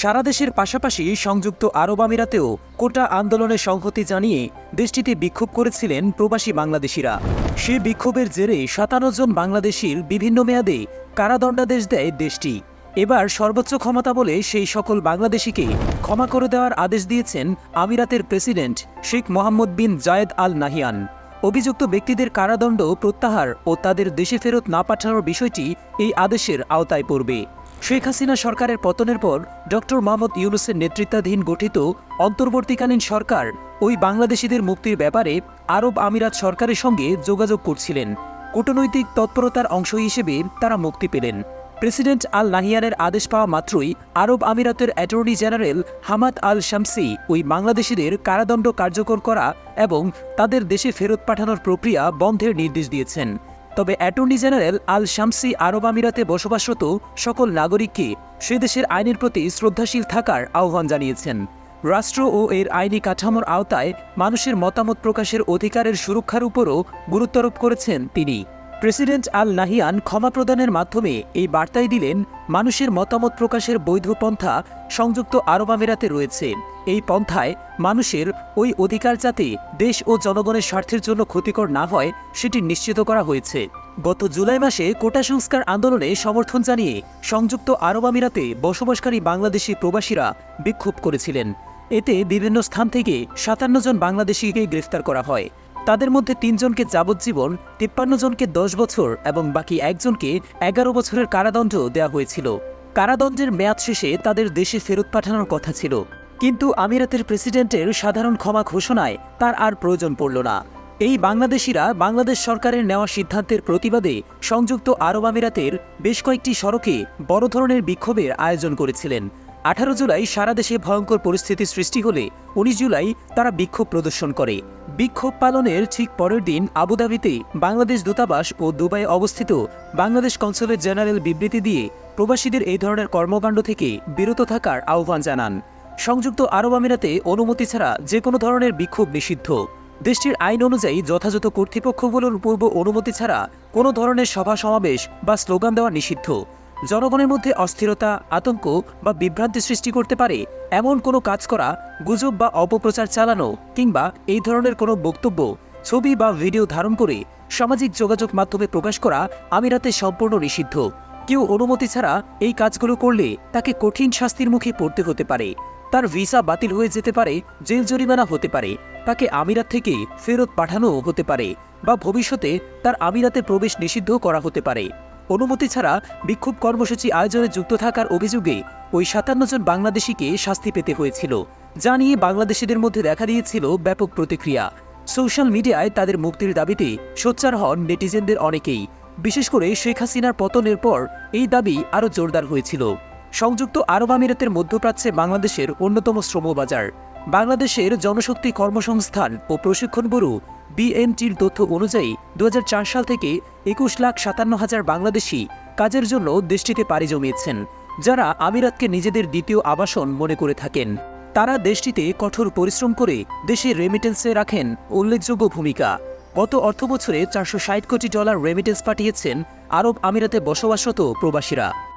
সারা দেশের পাশাপাশি সংযুক্ত আরব আমিরাতেও কোটা আন্দোলনে সংহতি জানিয়ে দেশটিতে বিক্ষোভ করেছিলেন প্রবাসী বাংলাদেশিরা। সে বিক্ষোভের জেরে সাতান্ন জন বাংলাদেশির বিভিন্ন মেয়াদে কারাদণ্ডাদেশ দেয় দেশটি। এবার সর্বোচ্চ ক্ষমতা বলে সেই সকল বাংলাদেশিকে ক্ষমা করে দেওয়ার আদেশ দিয়েছেন আমিরাতের president Sheikh Mohammed bin Zayed Al Nahyan. অভিযুক্ত ব্যক্তিদের কারাদণ্ড প্রত্যাহার ও তাদের দেশে ফেরত না পাঠানোর বিষয়টি এই আদেশের আওতায় পড়বে। শেখ হাসিনা সরকারের পতনের পর ডক্টর মোহাম্মদ ইউনুসের নেতৃত্বাধীন গঠিত অন্তর্বর্তীকালীন সরকার ওই বাংলাদেশিদের মুক্তির ব্যাপারে আরব আমিরাত সরকারের সঙ্গে যোগাযোগ করছিলেন। কূটনৈতিক তৎপরতার অংশ হিসেবে তারা মুক্তি পেলেন। প্রেসিডেন্ট আল নাহিয়ানের আদেশ পাওয়া মাত্রই আরব আমিরাতের attorney general Hamad Al Shamsi ওই বাংলাদেশিদের কারাদণ্ড কার্যকর করা এবং তাদের দেশে ফেরত পাঠানোর প্রক্রিয়া বন্ধের নির্দেশ দিয়েছেন। তবে অ্যাটর্নি জেনারেল আল শামসি আরব আমিরাতে বসবাসরত সকল নাগরিককে সে দেশের আইনের প্রতি শ্রদ্ধাশীল থাকার আহ্বান জানিয়েছেন। রাষ্ট্র ও এর আইনি কাঠামোর আওতায় মানুষের মতামত প্রকাশের অধিকারের সুরক্ষার উপরও গুরুত্বারোপ করেছেন তিনি। প্রেসিডেন্ট আল নাহিয়ান ক্ষমা প্রদানের মাধ্যমে এই বার্তাই দিলেন, মানুষের মতামত প্রকাশের বৈধ পন্থা সংযুক্ত আরব আমিরাতে রয়েছে। এই পন্থায় মানুষের ওই অধিকার যাতে দেশ ও জনগণের স্বার্থের জন্য ক্ষতিকর না হয়, সেটি নিশ্চিত করা হয়েছে। গত জুলাই মাসে কোটা সংস্কার আন্দোলনে সমর্থন জানিয়ে সংযুক্ত আরব আমিরাতে বসবাসকারী বাংলাদেশি প্রবাসীরা বিক্ষোভ করেছিলেন। এতে বিভিন্ন স্থান থেকে সাতান্ন জন বাংলাদেশিকে গ্রেফতার করা হয়। তাদের মধ্যে তিনজনকে যাবজ্জীবন, তিপ্পান্ন জনকে দশ বছর এবং বাকি একজনকে এগারো বছরের কারাদণ্ড দেওয়া হয়েছিল। কারাদণ্ডের মেয়াদ শেষে তাদের দেশে ফেরত পাঠানোর কথা ছিল। কিন্তু আমিরাতের প্রেসিডেন্টের সাধারণ ক্ষমা ঘোষণায় তার আর প্রয়োজন পড়ল না। এই বাংলাদেশিরা বাংলাদেশ সরকারের নেওয়া সিদ্ধান্তের প্রতিবাদে সংযুক্ত আরব আমিরাতের বেশ কয়েকটি সড়কে বড় ধরনের বিক্ষোভের আয়োজন করেছিলেন। আঠারো জুলাই সারা দেশে ভয়ঙ্কর পরিস্থিতি সৃষ্টি হলে উনিশ জুলাই তারা বিক্ষোভ প্রদর্শন করে। বিক্ষোভ পালনের ঠিক পরের দিন আবুধাবিতে বাংলাদেশ দূতাবাস ও দুবাই অবস্থিত বাংলাদেশ কনসুলেট জেনারেল বিবৃতি দিয়ে প্রবাসীদের এই ধরনের কর্মকাণ্ড থেকে বিরত থাকার আহ্বান জানান। সংযুক্ত আরব আমিরাতে অনুমতি ছাড়া যে কোনো ধরনের বিক্ষোভ নিষিদ্ধ। দেশটির আইন অনুযায়ী যথাযথ কর্তৃপক্ষগুলোর পূর্ব অনুমতি ছাড়া কোনো ধরনের সভা সমাবেশ বা স্লোগান দেওয়া নিষিদ্ধ। জনগণের মধ্যে অস্থিরতা, আতঙ্ক বা বিভ্রান্তি সৃষ্টি করতে পারে এমন কোনো কাজ করা, গুজব বা অপপ্রচার চালানো কিংবা এই ধরনের কোনো বক্তব্য, ছবি বা ভিডিও ধারণ করে সামাজিক যোগাযোগ মাধ্যমে প্রকাশ করা আমিরাতে সম্পূর্ণ নিষিদ্ধ। কেউ অনুমতি ছাড়া এই কাজগুলো করলে তাকে কঠিন শাস্তির মুখে পড়তে হতে পারে। তার ভিসা বাতিল হয়ে যেতে পারে, জেল জরিমানা হতে পারে, তাকে আমিরাত থেকে ফেরত পাঠানো হতে পারে বা ভবিষ্যতে তার আমিরাতে প্রবেশ নিষিদ্ধ করা হতে পারে। অনুমতি ছাড়া বিক্ষোভ কর্মসূচি আয়োজনে যুক্ত থাকার অভিযোগে ওই সাতান্ন জন বাংলাদেশিকে শাস্তি পেতে হয়েছিল, যা নিয়ে বাংলাদেশিদের মধ্যে দেখা দিয়েছিল ব্যাপক প্রতিক্রিয়া। সোশ্যাল মিডিয়ায় তাদের মুক্তির দাবিতে সোচ্চার হন নেটিজেনদের অনেকেই, বিশেষ করে শেখ হাসিনার পতনের পর এই দাবি আরও জোরদার হয়েছিল। সংযুক্ত আরব আমিরাতের মধ্যপ্রাচ্যে বাংলাদেশের অন্যতম শ্রমবাজার। বাংলাদেশের জনশক্তি কর্মসংস্থান ও প্রশিক্ষণ ব্যুরো বিএনটির তথ্য অনুযায়ী দু হাজার চার সাল থেকে একুশ লাখ সাতান্ন হাজার বাংলাদেশি কাজের জন্য দেশটিতে পাড়ি জমিয়েছেন, যারা আমিরাতকে নিজেদের দ্বিতীয় আবাসন মনে করে থাকেন। তারা দেশটিতে কঠোর পরিশ্রম করে দেশের রেমিটেন্সে রাখেন উল্লেখযোগ্য ভূমিকা। গত অর্থবছরে চারশো ষাট কোটি ডলার রেমিটেন্স পাঠিয়েছেন আরব আমিরাতে বসবাসরত প্রবাসীরা।